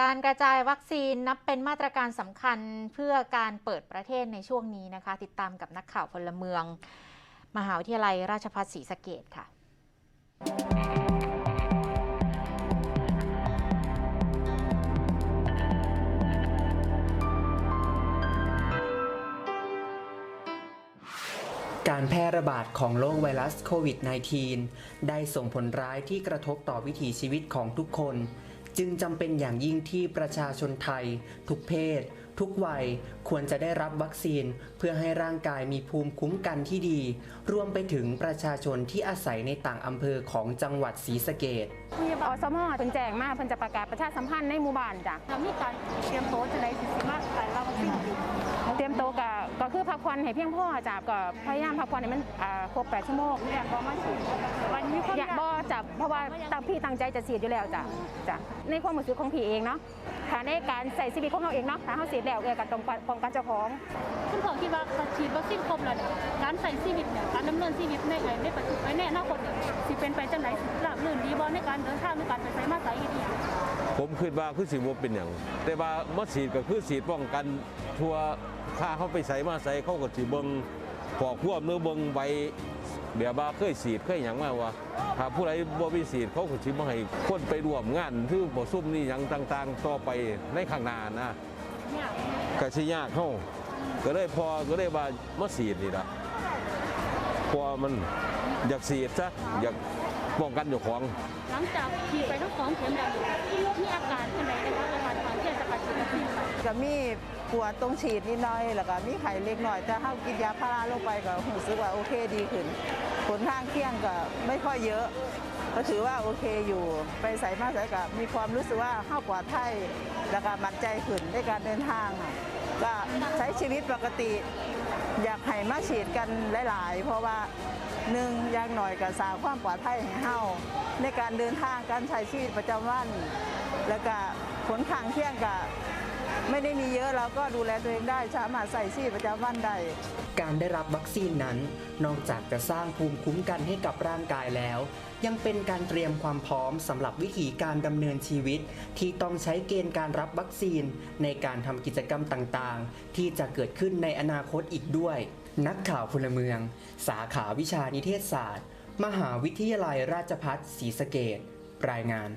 การกระจายวัคซีนนับเป็นมาตรการสำคัญเพื่อการเปิดประเทศในช่วงนี้นะคะ ติดตามกับนักข่าวพลเมือง มหาวิทยาลัยราชภัฏศรีสะเกดค่ะ การแพร่ระบาดของโรคไวรัสโควิด -19 ได้ส่งผลร้ายที่กระทบต่อวิถีชีวิตของทุกคน จึงจำเป็นอย่างยิ่งที่ประชาชนไทย ทุกเพศ ทุกวัยควรจะได้รับวัคซีน เพื่อให้ร่างกายมีภูมิคุ้มกันที่ดี รวมไปถึงประชาชนที่อาศัยในต่างอำเภอของจังหวัดศรีสะเกษที่อสมเพิ่นแจ้งมาเพิ่นจะประกาศประชาสัมพันธ์ในหมู่บ้านจ้ะเรามีการเตรียมโต๊ะจะได้สิสิมาการรับวัคซีนอยู่เตรียมตัวก็ก็คือพักผ่อนให้เพียงพอจ้ะก็พยายามพักผ่อนให้มันอ่าครบ8ชั่วโมงอยากบอกมาฉีด วันนี้คนอยากบ่จ้ะเพราะว่าตั้งพี่ตั้งใจจะฉีดอยู่แล้วจ้ะจ้ะในความรู้สึกของพี่เองเนาะค่ะในการใส่ชีวิตของเราเองเนาะถ้าเฮาฉีดแล้วเอยก็ต้องป้องกันเจ้าของคุณพ่อคิดว่าการฉีดวัคซีนครบแล้วเนี่ยการใส่ชีวิตเนี่ยการดำเนินชีวิตในไงในปัจจุบันในอนาคตเนี่ยสิเป็นไปจังไหนสิราบรื่นดีบ่ในการเดินทางในการไปไสมาไสอีกเนี่ยผมคิดว่าคือสิบ่เป็นอย่างแต่ว่ามาฉีดก็คือฉีดป้องกันทั่วค่าเขาไปใส่มาใส่เขาก็สิเบิงพอกควบหรือเบิงใบ แบบว่าเคยฉีดเคยหยังมาว่าถ้าผู้ใดบ่มีฉีดเขาก็สิบ่ให้คนไปร่วมงานคือบ่ซุ่มนี่หยังต่างๆ ต่อไปในข้างหน้านะเนี่ยก็สิยากเฮาก็เลยพอก็เลยว่ามาฉีดนี่ล่ะเพราะว่ามันอยากฉีดซะอยากป้องกันเจ้าของ หลังจากฉีดไปทั้งสองเข็มแล้วมีอาการจังไหนนะคะเวลาทางที่จะไปฉีดวัคซีนค่ะ ก็มี ปวดตรงฉีดนิดหน่อยแล้วก็มีไข้เล็กน้อยแต่ถ้ากินยาพาราลงไปก็รู้สึกว่าโอเคดีขึ้น ผลข้างเคียงก็ไม่ค่อยเยอะก็ถือว่าโอเคอยู่ไปใส่มาใส่กับมีความรู้สึกว่าเข้าปลอดภัยแล้วก็มั่นใจขึ้นในการเดินทางก็ใช้ชีวิตปกติ อยากให้มาฉีดกันหลาย ๆ เพราะว่าหนึ่งยางหน่อยก็สางความปลอดภัยให้เฮาในการเดินทางการใช้ชีวิตประจำวัน แล้วก็ผลข้างเคียงก็ ไม่ได้มีเยอะเราก็ดูแลตัวเองได้สามารถใส่ชีวิตประจำวันได้การได้รับวัคซีนนั้น นอกจากจะสร้างภูมิคุ้มกันให้กับร่างกายแล้ว ยังเป็นการเตรียมความพร้อมสำหรับวิธีการดำเนินชีวิต ที่ต้องใช้เกณฑ์การรับวัคซีนในการทำกิจกรรมต่างๆ ที่จะเกิดขึ้นในอนาคตอีกด้วย นักข่าวพลเมือง สาขาวิชานิเทศศาสตร์ มหาวิทยาลัยราชภัฏศรีสะเกษรายงาน